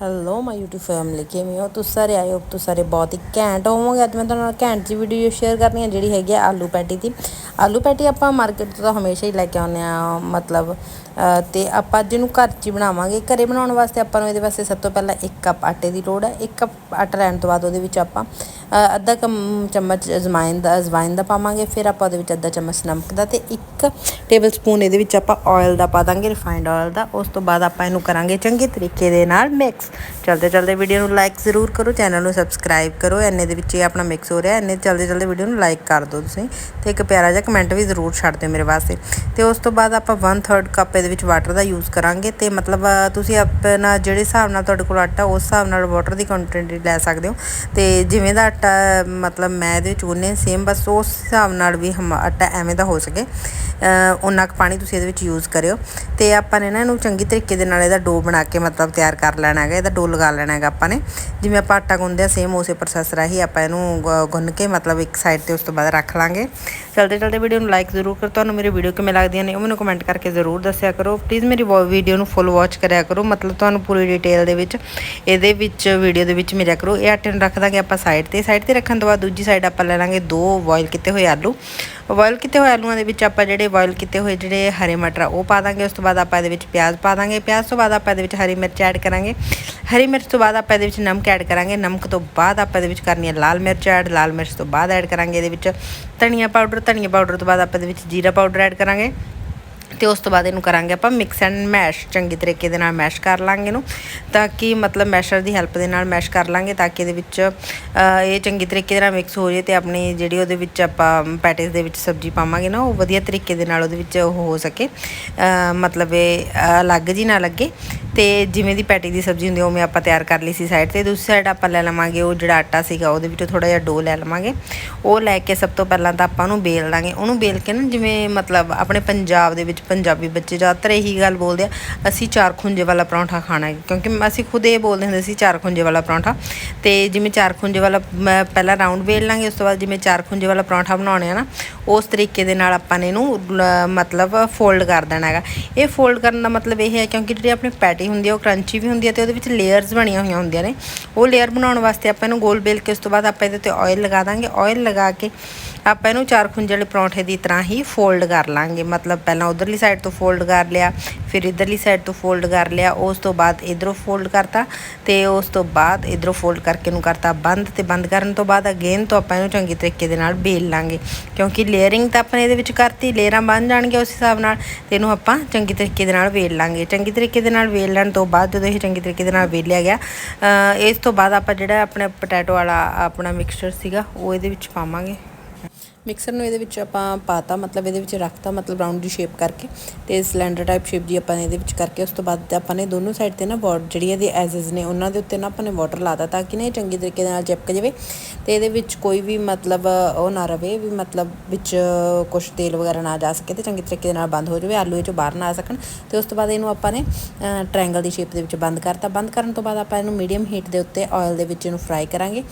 Hello ਮਾਈ YouTube family ਕਿਵੇਂ ਹੋ? ਤੁਸੀਂ ਸਾਰੇ ਆਏ ਹੋ? ਤੁਸੀਂ ਸਾਰੇ ਬਹੁਤ ਹੀ ਘੈਂਟ ਹੋਵੋਗੇ। ਅੱਜ ਮੈਂ ਤੁਹਾਡੇ ਨਾਲ ਘੈਂਟ ਜੀ ਵੀਡੀਓ ਸ਼ੇਅਰ ਕਰਨੀ ਹੈ ਜਿਹੜੀ ਹੈਗੀ ਆ ਆਲੂ ਪੈਟੀ ਦੀ। ਆਲੂ ਪੈਟੀ ਆਪਾਂ ਮਾਰਕੀਟ ਤੋਂ ਤਾਂ ਹਮੇਸ਼ਾ ਹੀ ਲੈ ਕੇ ਆਉਂਦੇ ਆ, ਮਤਲਬ ਤੇ ਆਪਾਂ ਅੱਜ ਇਹਨੂੰ ਘਰ 'ਚ ਹੀ ਬਣਾਵਾਂਗੇ। ਘਰੇ ਬਣਾਉਣ ਵਾਸਤੇ ਆਪਾਂ ਨੂੰ ਇਹਦੇ ਵਾਸਤੇ ਸਭ ਤੋਂ ਪਹਿਲਾਂ 1 ਕੱਪ ਆਟੇ ਦੀ ਲੋੜ ਹੈ। 1 ਕੱਪ ਆਟਾ ਲੈਣ ਤੋਂ ਬਾਅਦ ਉਹਦੇ ਵਿੱਚ ਆਪਾਂ ਅੱਧਾ ਕਮ ਚਮਚ ਅਜਵਾਇਨ ਦਾ ਅਜਵਾਇਨ ਦਾ ਪਾਵਾਂਗੇ। ਫਿਰ ਆਪਾਂ ਉਹਦੇ ਵਿੱਚ ਅੱਧਾ ਚਮਚ ਨਮਕ ਦਾ ਤੇ 1 ਟੇਬਲ ਸਪੂਨ ਇਹਦੇ ਵਿੱਚ ਆਪਾਂ ਆਇਲ ਦਾ ਪਾ ਦਾਂਗੇ ਰਿਫਾਈਨਡ ਆਇਲ ਦਾ। ਉਸ ਤੋਂ ਬਾਅਦ ਆਪਾਂ ਇਹਨੂੰ ਕਰਾਂਗੇ ਚੰਗੇ ਤਰੀਕੇ ਦੇ ਨਾਲ ਮਿਕਸ ਚਲਦੇ ਚਲਦੇ ਵੀਡੀਓ ਨੂੰ ਲਾਈਕ ਜ਼ਰੂਰ ਕਰੋ ਚੈਨਲ ਨੂੰ ਸਬਸਕ੍ਰਾਈਬ ਕਰੋ। ਐਨੇ ਦੇ ਵਿੱਚ ਇਹ ਆਪਣਾ ਮਿਕਸ ਹੋ ਰਿਹਾ। ਐਨੇ ਚਲਦੇ ਚਲਦੇ ਵੀਡੀਓ ਨੂੰ ਲਾਈਕ ਕਰ ਦਿਓ ਤੁਸੀਂ। ਤੇ ਇੱਕ ਪਿਆਰਾ ਜਿਹਾ ਕਮੈਂਟ ਵੀ ਜ਼ਰੂਰ ਛੱਡ ਦਿਓ ਮੇਰੇ ਵਾਸਤੇ। ਤੇ ਉਸ ਤੋਂ ਬਾਅਦ ਆਪਾਂ 1/3 ਕੱਪ ਇਹਦੇ ਵਿੱਚ ਵਾਟਰ ਦਾ ਯੂਜ਼ ਕਰਾਂਗੇ ਤੇ ਮਤਲਬ ਤੁਸੀਂ ਆਪਣਾ ਜਿਹੜੇ ਹਿਸਾਬ ਨਾਲ ਤੁਹਾਡੇ ਕੋਲ ਆਟਾ, ਉਸ ਹਿਸਾਬ ਨਾਲ ਵਾਟਰ ਦੀ ਕੁਆਂਟੀਟੀ ਲੈ ਸਕਦੇ ਹੋ। ਤੇ ਜਿਵੇਂ ਦਾ ਆਟਾ, ਮਤਲਬ ਮੈਂ ਇਹਦੇ ਵਿੱਚ ਉਹਨੇ ਸੇਮ ਬਸ ਉਸ ਹਿਸਾਬ ਨਾਲ ਵੀ ਹਮ ਆਟਾ ਐਵੇਂ ਦਾ ਹੋ ਸਕੇ। ਉਨਾ ਕੁ ਪਾਣੀ ਤੁਸੀਂ ਇਹਦੇ ਵਿੱਚ ਯੂਜ਼ ਕਰਿਓ। ਤੇ ਆਪਾਂ ਨੇ ਨਾ ਇਹਨੂੰ ਚੰਗੀ ਤਰੀਕੇ ਦੇ ਨਾਲ ਇਹਦਾ ਡੋ ਬਣਾ ਕੇ ਮਤਲਬ ਤਿਆਰ ਕਰ ਲੈਣਾ ਹੈਗਾ, ਇਹਦਾ ਡੋ ਲਗਾ ਲੈਣਾ ਹੈਗਾ ਆਪਾਂ ਨੇ। ਜਿਵੇਂ ਆਪਾਂ ਆਟਾ ਗੁੰਨਦੇ ਆ ਸੇਮ ਉਸੇ ਪ੍ਰੋਸੈਸ ਰਾਹੀਂ ਆਪਾਂ ਇਹਨੂੰ ਗੁੰਨ ਕੇ ਮਤਲਬ ਇੱਕ ਸਾਈਡ ਤੇ ਉਸ ਤੋਂ ਬਾਅਦ ਰੱਖ ਲਾਂਗੇ। ਚਲਦੇ ਚਲਦੇ ਵੀਡੀਓ ਨੂੰ ਲਾਈਕ ਜ਼ਰੂਰ ਕਰੋ, ਤੁਹਾਨੂੰ ਮੇਰੀ ਵੀਡੀਓ ਕਿਵੇਂ ਲੱਗਦੀਆਂ ਨੇ ਉਹ ਮੈਨੂੰ ਕਮੈਂਟ ਕਰਕੇ ਜ਼ਰੂਰ ਦੱਸਿਆ ਕਰੋ। ਪਲੀਜ਼ ਮੇਰੀ ਵੀਡੀਓ ਨੂੰ ਫੁੱਲ ਵਾਚ ਕਰਿਆ ਕਰੋ। ਮਤਲਬ ਤੁਹਾਨੂੰ ਪੂਰੀ ਡਿਟੇਲ ਦੇ ਵਿੱਚ, ਇਹਦੇ ਵਿੱਚ ਵੀਡੀਓ ਦੇ ਵਿੱਚ ਮਿਲਿਆ ਕਰੋ। ਇਹ ਆਟੇ ਨੂੰ ਰੱਖ ਦਾਂਗੇ ਆਪਾਂ ਸਾਈਡ ਤੇ। ਸਾਈਡ ਤੇ ਰੱਖਣ ਤੋਂ ਬਾਅਦ ਦੂਜੀ ਸਾਈਡ ਆਪਾਂ ਲੈ ਲਾਂਗੇ ਦੋ ਬੋਇਲ ਕੀਤੇ ਹੋਏ ਆਲੂ। ਬੋਇਲ ਕੀਤੇ ਹੋਏ ਆਲੂਆਂ ਦੇ ਵਿੱਚ ਆਪਾਂ ਜਿਹੜੇ ਬੋਇਲ ਕੀਤੇ ਹੋਏ ਜਿਹੜੇ ਹਰੇ ਮਟਰ ਉਹ ਪਾ ਦਾਂਗੇ। ਉਸ ਤੋਂ ਬਾਅਦ ਆਪਾਂ ਇਹਦੇ ਵਿੱਚ ਪਿਆਜ਼ ਪਾ ਦਾਂਗੇ। ਪਿਆਜ਼ ਤੋਂ ਬਾਅਦ ਆਪਾਂ ਇਹਦੇ ਵਿੱਚ ਹਰੀ ਮਿਰਚ ਐਡ ਕਰਾਂਗੇ। ਹਰੀ ਮਿਰਚ ਤੋਂ ਬਾਅਦ ਆਪਾਂ ਇਹਦੇ ਵਿੱਚ ਨਮਕ ਐਡ ਕਰਾਂਗੇ। ਨਮਕ ਤੋਂ ਬਾਅਦ ਆਪਾਂ ਇਹਦੇ ਵਿੱਚ ਕਰਨੀ ਹੈ ਲਾਲ ਮਿਰਚ ਐਡ ਲਾਲ ਮਿਰਚ ਤੋਂ ਬਾਅਦ ਐਡ ਕਰਾਂਗੇ ਇਹਦੇ ਵਿੱਚ ਧਨੀਆ ਪਾਊਡਰ ਧਨੀਆ ਪਾਊਡਰ ਤੋਂ ਬਾਅਦ ਆਪਾਂ ਇਹਦੇ ਵਿੱਚ ਜੀਰਾ ਪਾਊਡਰ ਐਡ ਕਰਾਂਗੇ। ਤੇ ਉਸ ਤੋਂ ਬਾਅਦ ਇਹਨੂੰ ਕਰਾਂਗੇ ਆਪਾਂ ਮਿਕਸ ਐਂਡ ਮੈਸ਼ ਚੰਗੀ ਤਰੀਕੇ ਦੇ ਨਾਲ ਮੈਸ਼ ਕਰ ਲਾਂਗੇ ਇਹਨੂੰ, ਤਾਂ ਕਿ ਮਤਲਬ ਮੈਸ਼ਰ ਦੀ ਹੈਲਪ ਦੇ ਨਾਲ ਮੈਸ਼ ਕਰ ਲਾਂਗੇ ਤਾਂ ਕਿ ਇਹਦੇ ਵਿੱਚ ਇਹ ਚੰਗੀ ਤਰੀਕੇ ਦੇ ਨਾਲ ਮਿਕਸ ਹੋ ਜੇ ਤੇ ਆਪਣੀ ਜਿਹੜੀ ਉਹਦੇ ਵਿੱਚ ਆਪਾਂ ਪੈਟਿਸ ਦੇ ਵਿੱਚ ਸਬਜ਼ੀ ਪਾਵਾਂਗੇ ਨਾ, ਉਹ ਵਧੀਆ ਤਰੀਕੇ ਦੇ ਨਾਲ ਉਹਦੇ ਵਿੱਚ ਉਹ ਹੋ ਸਕੇ ਮਤਲਬ ਇਹ ਅਲੱਗ ਜੀ ਨਾ ਲੱਗੇ। ਤੇ ਜਿਵੇਂ ਦੀ ਪੈਟੀ ਦੀ ਸਬਜ਼ੀ ਹੁੰਦੀ ਉਹ ਮੈਂ ਆਪਾਂ ਤਿਆਰ ਕਰ ਲਈ ਸੀ ਸਾਈਡ ਤੇ। ਦੂਸਰੀ ਸਾਈਡ ਆਪਾਂ ਲੈ ਲਵਾਂਗੇ ਉਹ ਜਿਹੜਾ ਆਟਾ ਸੀਗਾ, ਉਹਦੇ ਵਿੱਚੋਂ ਥੋੜਾ ਜਿਹਾ ਡੋ ਲੈ ਲਵਾਂਗੇ। ਉਹ ਲੈ ਕੇ ਸਭ ਤੋਂ ਪਹਿਲਾਂ ਤਾਂ ਆਪਾਂ ਉਹਨੂੰ ਬੇਲ ਲਾਂਗੇ ਉਹਨੂੰ ਬੇਲ ਕੇ ਨਾ ਜਿਵੇਂ ਮਤਲਬ ਆਪਣੇ ਪੰਜਾਬ ਦੇ ਵਿੱਚ ਪੰਜਾਬੀ ਬੱਚੇ ਜ਼ਿਆਦਾਤਰ ਇਹੀ ਗੱਲ ਬੋਲਦੇ ਆ, ਅਸੀਂ ਚਾਰ ਖੁੰਝੇ ਵਾਲਾ ਪਰੌਂਠਾ ਖਾਣਾ ਹੈ। ਕਿਉਂਕਿ ਅਸੀਂ ਖੁਦ ਇਹ ਬੋਲਦੇ ਹੁੰਦੇ ਸੀ, ਚਾਰ ਖੁੰਝੇ ਵਾਲਾ ਪਰੌਂਠਾ। ਤੇ ਜਿਵੇਂ ਚਾਰ ਖੁੰਝੇ ਵਾਲਾ ਪਹਿਲਾਂ ਰਾਉਂਡ ਵੇਲ ਲਾਂਗੇ, ਉਸ ਤੋਂ ਬਾਅਦ ਜਿਵੇਂ ਚਾਰ ਖੁੰਝੇ ਵਾਲਾ ਪਰੌਂਠਾ ਬਣਾਉਣੇ ਆ ਨਾ, ਉਸ ਤਰੀਕੇ ਦੇ ਨਾਲ ਆਪਾਂ ਨੇ ਇਹਨੂੰ ਮਤਲਬ ਫੋਲਡ ਕਰ ਦੇਣਾ ਹੈਗਾ। ਇਹ ਫੋਲਡ ਕਰਨ ਦਾ ਮਤਲਬ ਇਹ ਹੈ ਕਿਉਂਕਿ ਜਿਹੜੀ ਆਪਣੀ ਪੈਟੀ ਹੁੰਦੀ ਹੈ ਉਹ ਕਰੰਚੀ ਵੀ ਹੁੰਦੀ ਹੈ ਤੇ ਉਹਦੇ ਵਿੱਚ ਲੇਅਰਸ ਬਣੀਆਂ ਹੋਈਆਂ ਹੁੰਦੀਆਂ ਨੇ। ਉਹ ਲੇਅਰ ਬਣਾਉਣ ਵਾਸਤੇ ਆਪਾਂ ਇਹਨੂੰ ਗੋਲ ਬੇਲ ਕੇ ਉਸ ਤੋਂ ਬਾਅਦ ਆਪਾਂ ਇਹਦੇ ਤੇ ਆਇਲ ਲਗਾ ਦਾਂਗੇ। ਆਇਲ ਲਗਾ ਕੇ ਆਪਾਂ ਇਹਨੂੰ ਚਾਰ ਖੁੰਝੇ ਪਰੌਂਠੇ ਦੀ ਤਰ੍ਹਾਂ ਹੀ ਫੋਲਡ ਕਰ ਲਾਂਗੇ। ਮਤਲਬ ਪਹਿਲਾਂ ਉਧਰਲੀ ਸਾਈਡ ਤੋਂ ਫੋਲਡ ਕਰ ਲਿਆ, ਫਿਰ ਇਧਰਲੀ ਸਾਈਡ ਤੋਂ ਫੋਲਡ ਕਰ ਲਿਆ, ਉਸ ਤੋਂ ਬਾਅਦ ਇਧਰੋਂ ਫੋਲਡ ਕਰਤਾ ਤੇ ਉਸ ਤੋਂ ਬਾਅਦ ਇਧਰੋਂ ਫੋਲਡ ਕਰਕੇ ਇਹਨੂੰ ਕਰਤਾ ਬੰਦ ਤੇ ਬੰਦ ਕਰਨ ਤੋਂ ਬਾਅਦ ਅਗੇਨ ਤੋਂ ਆਪਾਂ ਇਹਨੂੰ ਚੰਗੀ ਤਰੀਕੇ ਦੇ ਨਾਲ ਬੇਲ ਲਾਂਗੇ। ਕਿਉਂਕਿ ਲੇਅਰਿੰਗ ਤਾਂ ਆਪਾਂ ਨੇ ਇਹਦੇ ਵਿੱਚ ਕਰਤੀ ਲੇਅਰਾਂ ਬਣ ਜਾਣਗੀਆਂ ਉਸ ਹਿਸਾਬ ਨਾਲ ਤੇ ਇਹਨੂੰ ਆਪਾਂ ਚੰਗੀ ਤਰੀਕੇ ਦੇ ਨਾਲ ਵੇਲ ਲਾਂਗੇ। ਚੰਗੀ ਤਰੀਕੇ ਦੇ ਨਾਲ ਵੇਲ ਲੈਣ ਤੋਂ ਬਾਅਦ ਜਦੋਂ ਇਹ ਚੰਗੀ ਤਰੀਕੇ ਦੇ ਨਾਲ ਵੇਲਿਆ ਗਿਆ ਇਸ ਤੋਂ ਬਾਅਦ ਆਪਾਂ ਜਿਹੜਾ ਆਪਣੇ ਪੋਟੈਟੋ ਵਾਲਾ ਆਪਣਾ ਮਿਕਸਚਰ ਸੀਗਾ, ਉਹ ਇਹਦੇ ਵਿੱਚ ਪਾਵਾਂਗੇ। ਮਿਕਸਰ ਨੂੰ ਇਹਦੇ ਵਿੱਚ ਆਪਾਂ ਪਾਤਾ, ਮਤਲਬ ਇਹਦੇ ਵਿੱਚ ਰੱਖਤਾ, ਮਤਲਬ ਰਾਉਂਡ ਦੀ ਸ਼ੇਪ ਕਰਕੇ ਤੇ ਸਿਲੰਡਰ ਟਾਈਪ ਸ਼ੇਪ ਜੀ ਆਪਾਂ ਨੇ ਇਹਦੇ ਵਿੱਚ ਕਰਕੇ ਉਸ ਤੋਂ ਬਾਅਦ ਆਪਾਂ ਨੇ ਦੋਨੋਂ ਸਾਈਡ ਤੇ ਨਾ ਬੋਰਡ ਜਿਹੜੀ ਇਹਦੇ ਐਜ਼ਸ ਨੇ ਉਹਨਾਂ ਦੇ ਉੱਤੇ ਨਾ ਆਪਾਂ ਨੇ ਵਾਟਰ ਲਾਤਾ ਤਾਂ ਕਿ ਨਾ ਇਹ ਚੰਗੀ ਤਰੀਕੇ ਨਾਲ ਚਿਪਕ ਜਾਵੇ ਤੇ ਇਹਦੇ ਵਿੱਚ ਕੋਈ ਵੀ ਮਤਲਬ ਉਹ ਨਾ ਰਵੇ ਵੀ ਮਤਲਬ ਵਿੱਚ ਕੁਝ ਤੇਲ ਵਗੈਰਾ ਨਾ ਜਾ ਸਕੇ ਤੇ ਚੰਗੀ ਤਰੀਕੇ ਨਾਲ ਬੰਦ ਹੋ ਜਾਵੇ ਆਲੂ ਇਹ ਚੋਂ ਬਾਹਰ ਨਾ ਆ ਸਕਣ ਤੇ ਉਸ ਤੋਂ ਬਾਅਦ ਇਹਨੂੰ ਆਪਾਂ ਨੇ ਟ੍ਰਾਇੰਗਲ ਦੀ ਸ਼ੇਪ ਦੇ ਵਿੱਚ ਬੰਦ ਕਰਤਾ। ਬੰਦ ਕਰਨ ਤੋਂ ਬਾਅਦ ਆਪਾਂ ਇਹਨੂੰ ਮੀਡੀਅਮ ਹੀਟ ਦੇ ਉੱਤੇ ਆਇਲ ਦੇ ਵਿੱਚ ਇਹਨੂੰ ਫਰਾਈ ਕਰਾਂਗੇ।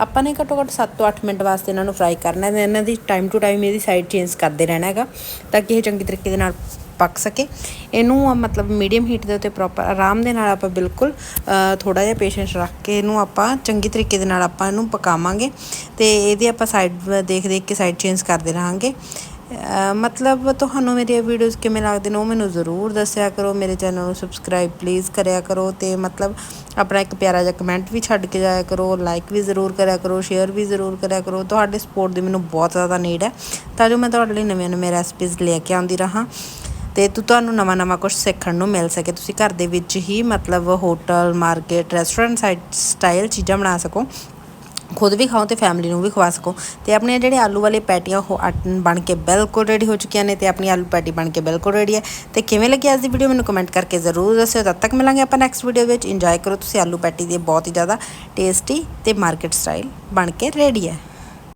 ਆਪਾਂ ਨੇ ਘੱਟੋ ਘੱਟ 7 ਤੋਂ 8 ਮਿੰਟ ਵਾਸਤੇ ਇਹਨਾਂ ਨੂੰ ਫਰਾਈ ਕਰਨਾ ਹੈ ਇਹਨਾਂ ਦੀ ਟਾਈਮ ਟੂ ਟਾਈਮ ਇਹਦੀ ਸਾਈਡ ਚੇਂਜ ਕਰਦੇ ਰਹਿਣਾ ਹੈਗਾ, ਤਾਂ ਕਿ ਇਹ ਚੰਗੀ ਤਰੀਕੇ ਦੇ ਨਾਲ ਪੱਕ ਸਕੇ। ਇਹਨੂੰ ਮਤਲਬ ਮੀਡੀਅਮ ਹੀਟ ਦੇ ਉੱਤੇ ਪ੍ਰੋਪਰ ਆਰਾਮ ਦੇ ਨਾਲ ਆਪਾਂ ਬਿਲਕੁਲ ਥੋੜਾ ਜਿਹਾ ਪੇਸ਼ੈਂਸ ਰੱਖ ਕੇ ਇਹਨੂੰ ਆਪਾਂ ਚੰਗੀ ਤਰੀਕੇ ਦੇ ਨਾਲ ਆਪਾਂ ਇਹਨੂੰ ਪਕਾਵਾਂਗੇ ਤੇ ਇਹਦੀ ਆਪਾਂ ਸਾਈਡ ਦੇਖ ਦੇਖ ਕੇ ਸਾਈਡ ਚੇਂਜ ਕਰਦੇ ਰਹਾਂਗੇ। ਮਤਲਬ ਤੁਹਾਨੂੰ ਮੇਰੀ ਵੀਡੀਓਜ਼ ਕਿਵੇਂ ਲੱਗਦੇ ਨੇ ਉਹ ਮੈਨੂੰ ਜ਼ਰੂਰ ਦੱਸਿਆ ਕਰੋ, ਮੇਰੇ ਚੈਨਲ ਨੂੰ ਸਬਸਕ੍ਰਾਈਬ ਪਲੀਜ਼ ਕਰਿਆ ਕਰੋ ਤੇ ਮਤਲਬ ਆਪਣਾ ਇੱਕ ਪਿਆਰਾ ਜਿਹਾ ਕਮੈਂਟ ਵੀ ਛੱਡ ਕੇ ਜਾਇਆ ਕਰੋ ਲਾਈਕ ਵੀ ਜ਼ਰੂਰ ਕਰਿਆ ਕਰੋ ਸ਼ੇਅਰ ਵੀ ਜ਼ਰੂਰ ਕਰਿਆ ਕਰੋ, ਤੁਹਾਡੇ ਸਪੋਰਟ ਦੀ ਮੈਨੂੰ ਬਹੁਤ ਜ਼ਿਆਦਾ ਨੀਡ ਹੈ ਤਾਂ ਜੋ ਮੈਂ ਤੁਹਾਡੇ ਲਈ ਨਵੀਆਂ ਨਵੀਆਂ ਰੈਸਪੀਜ਼ ਲੈ ਕੇ ਆਉਂਦੀ ਰਹਾਂ ਤੇ ਤੂੰ, ਤੁਹਾਨੂੰ ਨਵਾਂ ਨਵਾਂ ਕੁਝ ਸਿੱਖਣ ਨੂੰ ਮਿਲ ਸਕੇ, ਤੁਸੀਂ ਘਰ ਦੇ ਵਿੱਚ ਹੀ ਮਤਲਬ hotel market restaurant side style ਚੀਜ਼ਾਂ ਬਣਾ ਸਕੋ। ਖੁਦ ਵੀ ਖਾਓ ਤੇ ਫੈਮਿਲੀ ਨੂੰ ਵੀ ਖਵਾ ਸਕੋ। ਤੇ ਆਪਣੇ ਜਿਹੜੇ ਆਲੂ ਵਾਲੇ ਪੈਟੀਆਂ, ਉਹ ਆਟ- ਬਣ ਕੇ ਬਿਲਕੁਲ ਰੈਡੀ ਹੋ ਚੁੱਕੀਆਂ ਨੇ ਤੇ ਆਪਣੀ ਆਲੂ ਪੈਟੀ ਬਣ ਕੇ ਬਿਲਕੁਲ ਰੈਡੀ ਹੈ। ਤੇ ਕਿਵੇਂ ਲੱਗੀ ਅੱਜ ਦੀ ਵੀਡੀਓ ਮੈਨੂੰ ਕਮੈਂਟ ਕਰਕੇ ਜ਼ਰੂਰ ਦੱਸਿਓ। ਤਦ ਤੱਕ ਮਿਲਾਂਗੇ ਆਪਾਂ ਨੈਕਸਟ ਵੀਡੀਓ ਵਿੱਚ। ਇੰਜੋਏ ਕਰੋ ਤੁਸੀਂ ਆਲੂ ਪੈਟੀ ਦੀ ਬਹੁਤ ਹੀ ਜ਼ਿਆਦਾ ਟੇਸਟੀ ਤੇ ਮਾਰਕੀਟ ਸਟਾਈਲ ਬਣ ਕੇ ਰੈਡੀ ਹੈ।